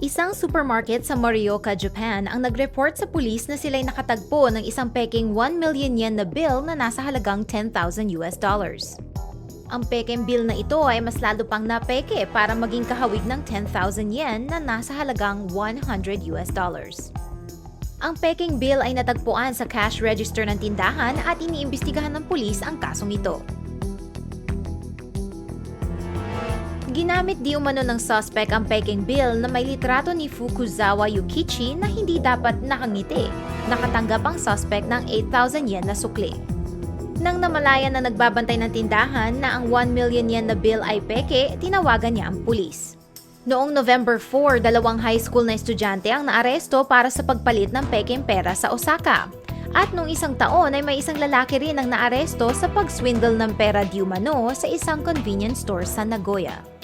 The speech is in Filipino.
Isang supermarket sa Morioka, Japan ang nag-report sa pulis na sila'y nakatagpo ng isang peking 1 million yen na bill na nasa halagang 10,000 US dollars. Ang peking bill na ito ay mas lalo pang napeke para maging kahawig ng 10,000 yen na nasa halagang 100 US dollars. Ang peking bill ay natagpuan sa cash register ng tindahan at iniimbestigahan ng pulis ang kasong ito. Ginamit di umano ng suspect ang peking bill na may litrato ni Fukuzawa Yukichi na hindi dapat nakangiti. Nakatanggap ang suspect ng 8,000 yen na sukli. Nang namalayan na nagbabantay ng tindahan na ang 1 million yen na bill ay peke, tinawagan niya ang pulis. Noong November 4, dalawang high school na estudyante ang naaresto para sa pagpalit ng peking pera sa Osaka. At nung isang taon ay may isang lalaki rin ang naaresto sa pagswindle ng pera di umano sa isang convenience store sa Nagoya.